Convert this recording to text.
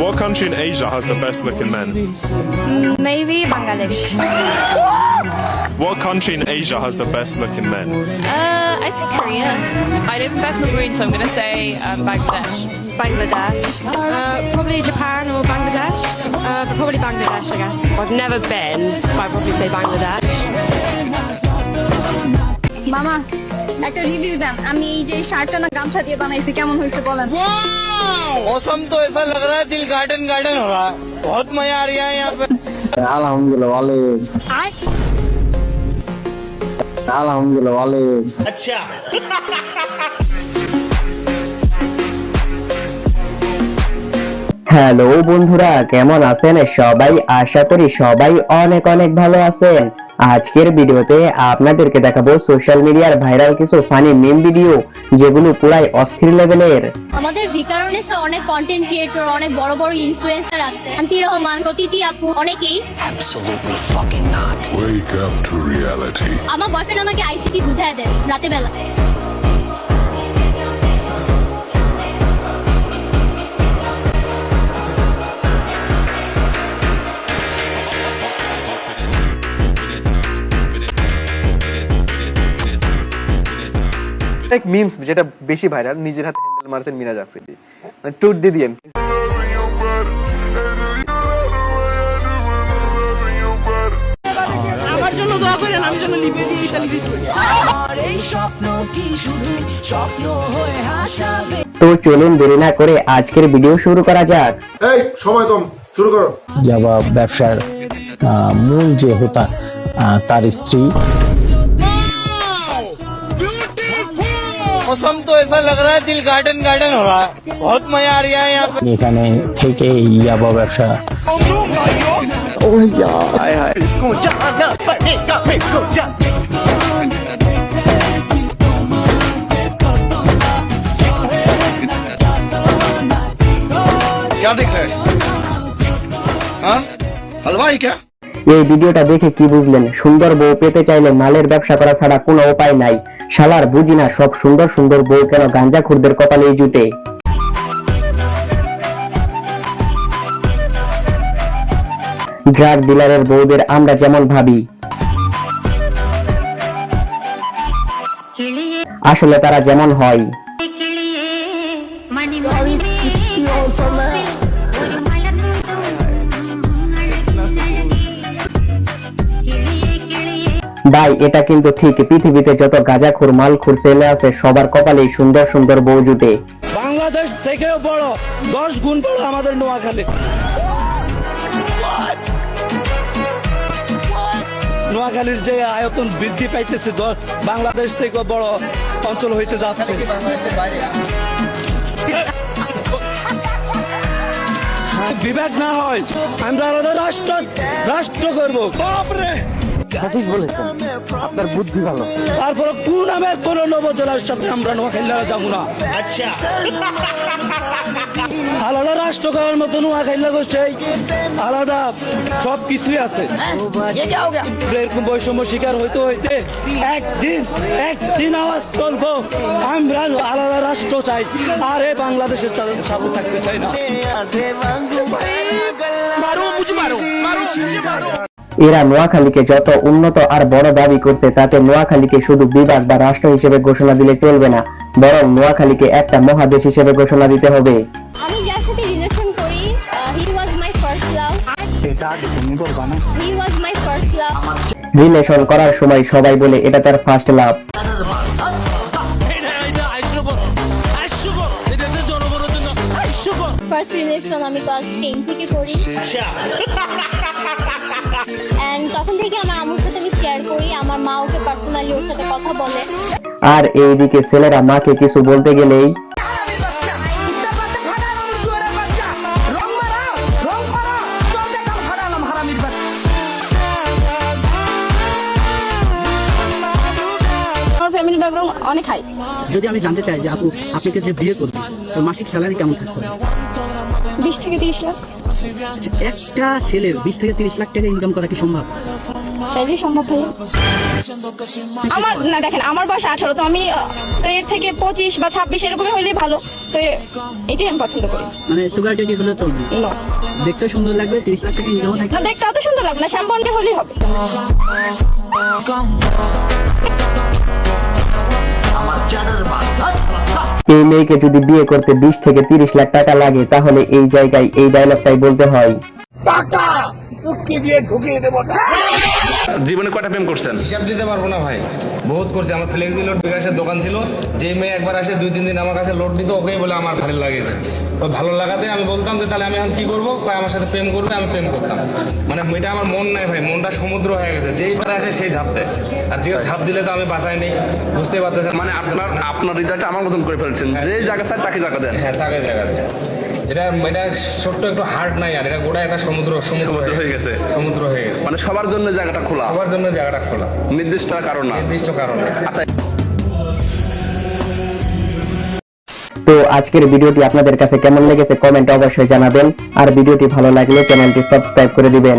What country in Asia has the best looking men? Maybe Bangladesh. What country in Asia has the best looking men? Uh, I'd say Korea. I live in Bethnal Green, so I'm going to say um, Bangladesh. Bangladesh. Uh, probably Japan or Bangladesh. Uh, but probably Bangladesh, I guess. I've never been, but I'd probably say Bangladesh. মামা একটা review দেন আমি এই যে শার্টটা না গামছা দিয়ে বানাইছি কেমন হয়েছে বলেন मौसम तो ऐसा लग रहा है दिल गार्डन गार्डन हो रहा है बहुत मजा आ रहा है यहाँ पे আলহামদুলিল্লাহ ভালো হয়েছে আলহামদুলিল্লাহ ভালো হয়েছে হ্যালো বন্ধুরা কেমন আছেন সবাই আশা করি সবাই অনেক অনেক ভালো আছেন আজকের ভিডিওতে আপনাদেরকে দেখাবো সোশ্যাল মিডিয়ার ভাইরাল কিছু ফানি মিম ভিডিও যেগুলো পুরাই অস্থির লেভেলের আমাদের ভিকারনেসে অনেক কন্টেন্ট ক্রিয়েটর অনেক বড় বড় ইনফ্লুয়েন্সার আছে। শান্তি রহমান প্রতিটি আপু অনেকেই absolutely fucking not wake up to reality আমার বয়ফ্রেন্ড আমাকে আইসিটি বুঝায় দেয় রাতে বেলা এক মিমস যেটা বেশি ভাইরাল নিজের হাতে হ্যান্ডেল মারছেন মিনা জাফরিদি। মানে টুট দিয়ে দিয়েন আমার জন্য দোয়া করেন আমি যেন লিপে দিয়ে ইতালি জিতবো তো চলুন দেরি না করে আজকের ভিডিও শুরু করা যাক। এই সময় কম শুরু করো। যাবা ব্যবসার মূল যে হোতা আহ, তার স্ত্রী। मौसम तो ऐसा लग रहा है दिल गार्डन गार्डन हो रहा है बहुत मजा आ रहा है यहाँ पे এখানে থেকে ইয়াবা ব্যবসা क्या दिख रहा है हाँ हलवाई क्या এই ভিডিওটা দেখে কি বুঝলেন সুন্দর বউ পেতে চাইলে মালের ব্যবসা করা ছাড়া কোনো উপায় নাই শালার বুঝি না সব সুন্দর সুন্দর বউ কেন গাঞ্জা খুরদের কপালেই জুটে ড্রাগ ডিলারের বউদের আমরা যেমন ভাবি আসলে তারা যেমন হয় ভাই এটা কিন্তু ঠিক। পৃথিবীতে যত গাঁজাখুর মালখুর ছেলে আছে সবার কপালেই সুন্দর সুন্দর বউ জুটে। বাংলাদেশ থেকেও বড় দশ গুণ বড় আমাদের নোয়াখালী। নোয়াখালীর যে আয়তন বৃদ্ধি পাইতেছে বাংলাদেশ থেকে বড় অঞ্চল হইতে যাচ্ছে। বিভাগ না হয় আমরা আলাদা রাষ্ট্র রাষ্ট্র করব। সঠিক বলেছেন আপনার বুদ্ধি ভালো। তারপর কোন নামের কোন নবজলার সাথে আমরা নোয়াখালীরা যাব না। আলাদা রাষ্ট্র করার মতো নোয়াখালী সেই আলাদা সব কিছুই আছে। এরকম বৈষম্য শিকার হইতে হইতে একদিন একদিন আওয়াজ তুলবো আমরা আলাদা রাষ্ট্র চাই আর বাংলাদেশের সাথে সাথে থাকতে চাই না। এরা নোয়াখালীকে যত উন্নত আর বড় দাবি করছে তাতে নোয়াখালীকে শুধু বিভাগ বা রাষ্ট্র হিসেবে ঘোষণা দিলে চলবে না বরং নোয়াখালীকে একটা মহাদেশ হিসেবে ঘোষণা দিতে হবে। আমি যার সাথে রিলেশন করি he was my first love he was my first love relation করার সময় সবাই বলে এটা তার ফার্স্ট লাভ ফার্স্ট রিলেশন আমি ক্লাস টেন থেকে করি। এন্ড তখন থেকে আমার আম্মুর সাথে আমি শেয়ার করি আমার মা ওকে পার্সোনালি ওর সাথে কথা বলে। আর এইদিকে ছেলেরা মাকে কিছু বলতে গেলেই আমার ফ্যামিলি ব্যাকগ্রাউন্ড অনেক হাই যদি আমি জানতে চাই যে আপু আপনাকে যে বিয়ে করবে তো মাসিক স্যালারি কেমন থাকতে হবে বিশ থেকে তিরিশ লাখ। একটা ছেলের বিশ থেকে তিরিশ লাখ টাকা ইনকাম করা কি সম্ভব? চাইলেই সম্ভব ভাইয়া। আমার না দেখেন আমার বয়স আঠারো তো আমি তো এর থেকে পঁচিশ বা ছাব্বিশ এরকমই হলেই ভালো। তো এটাই আমি পছন্দ করি। মানে সুগার টেটি হলে চলবে দেখতে সুন্দর লাগবে তিরিশ লাখ টাকা ইনকাম না দেখতে অত সুন্দর লাগবে না শ্যাম্পনটা হলেই হবে। এই মেয়েকে যদি বিয়ে করতে বিশ থেকে তিরিশ লাখ টাকা লাগে, তাহলে এই জায়গায় এই ডায়লগটাই বলতে হয়। জীবনে কয়টা প্রেম করছেন? হিসাব দিতে পারব না ভাই। বহুত করছে। আমার ফ্লেক্সি লোড বিকাশের দোকান ছিল। যে মেয়ে একবার আসে দুই তিন দিন আমার কাছে লোড দিত ওকেই বলে আমার ভালো লাগেছে ওই ভালো লাগাতে আমি বলতাম যে তাহলে আমি এখন কি করব? কয় আমার সাথে প্রেম করবে আমি প্রেম করতাম। মানে এটা আমার মন নাই ভাই। মনটা সমুদ্র হয়ে গেছে। যেই পারে আসে সেই ঝাঁপ দেয়। আর যে ঝাঁপ দিলে তো আমি বাঁচাই নেই। বুঝতে পারতেছেন। মানে আপনার আপনার হৃদয়টা আমার মতন করে ফেলছেন। যে জায়গা চাই তাকে জায়গা দেন। হ্যাঁ টাকা জায়গা দেয়। এটা এটা ছোট্ট একটু হার্ড নাই আর এটা গোটা একটা সমুদ্র সমুদ্র হয়ে গেছে। সমুদ্র হয়ে গেছে। মানে সবার জন্য জায়গাটা খোলা। সবার জন্য জায়গাটা খোলা। নির্দিষ্ট কারণ না। নির্দিষ্ট কারণ আচ্ছা। তো আজকের ভিডিওটি আপনাদের কাছে কেমন লেগেছে কমেন্ট অবশ্যই জানাবেন। আর ভিডিওটি ভালো লাগলে চ্যানেলটি সাবস্ক্রাইব করে দিবেন।